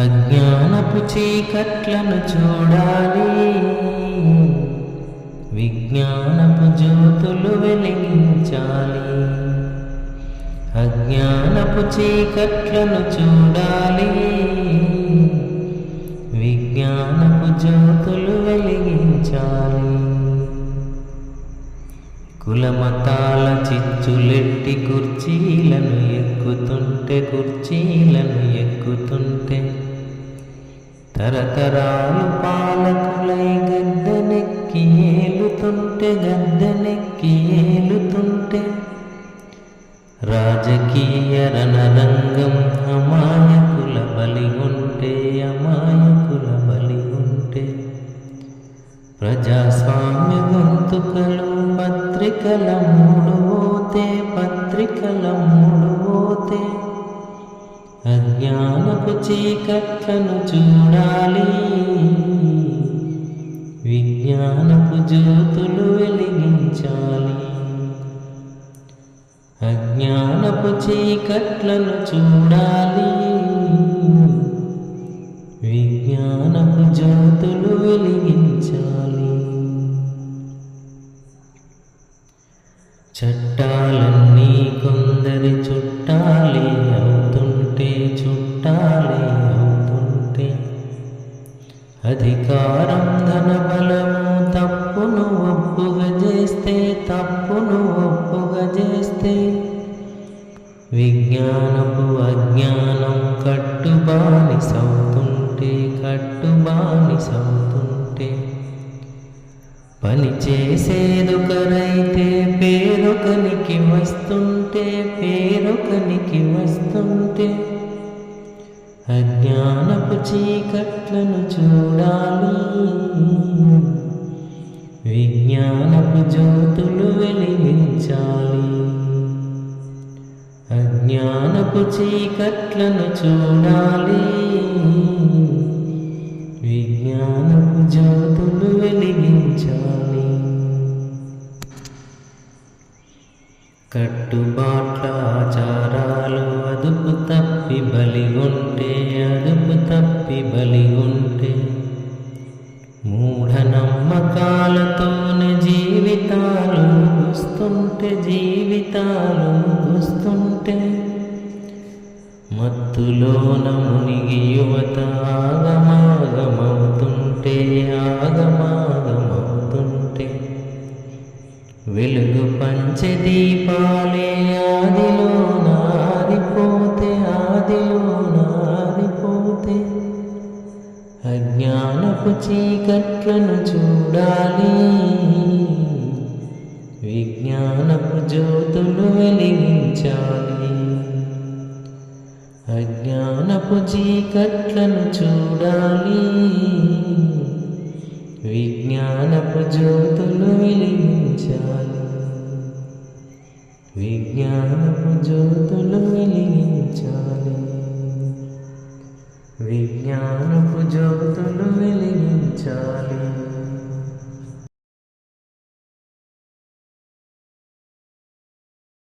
అజ్ఞానపు చీకట్లను చూడాలి. విజ్ఞానపు జ్యోతులు వెలిగించాలి. అజ్ఞానపు చీకట్లను చూడాలి. విజ్ఞానపు జ్యోతులు వెలిగించాలి. కులమతాల చిచ్చులెట్టి కుర్చీలను ఎక్కుతుంటే కుర్చీలను ఎక్కుతుంటే తరతరాలు పాలకులై గద్దెనెక్కి ఏలుతుంటే గద్దెనెక్కి ఏలుతుంటే రాజకీయ రణరంగం అమాయకుల బలి ఉంటే అమాయకుల బలి ఉంటే ప్రజాస్వామ్య గొంతుకలు పత్రికల మూడు పోతే పత్రికల మూడు పోతే అజ్ఞానపు చీకట్లను చూడాలి. విజ్ఞానపు జ్యోతులు వెలిగించాలి. అజ్ఞానపు చీకట్లను చూడాలి. విజ్ఞానపు జ్యోతులు వెలిగించాలి. చట్టాలన్నీ కొందరి చుట్టాలే అవుతుంటే చుట్టాలే అవుతుంటే. అధికారం ధనబలము తప్పును ఒప్పుగా చేస్తే తప్పును ఒప్పుగా చేస్తే. విజ్ఞానపు అజ్ఞానం కట్టుబాని సౌ పని చేసేదొకరైతే పేరొకనికి వస్తుంటే పేరొకనికి వస్తుంటే. అజ్ఞానపు చీకట్లను చూడాలి. విజ్ఞానపు జ్యోతులు వెలిగించాలి. అజ్ఞానపు చీకట్లను చూడాలి. విజ్ఞానపు జ్యోతులు వెలిగించాలి. కట్టుబాట్ల ఆచారాలు అదుపు తప్పి బలి ఉంటే అదుపు తప్పి బలి ఉంటే. మూఢనమ్మకాలతోనే జీవితాలు ముగుస్తుంటే జీవితాలు ముగుస్తుంటే. మత్తులోన మునిగియో వెలుగు పంచె దీపాలే ఆదిలో నారిపోతే ఆదిలో నారిపోతే అజ్ఞానపు చీకట్లను చూడాలి. విజ్ఞానపు జ్యోతులు వెలిగించాలి. అజ్ఞానపు చీకట్లను చూడాలి. విజ్ఞానపు జ్యోతులు వెలిగించాలి విజ్ఞానపు జ్యోతులు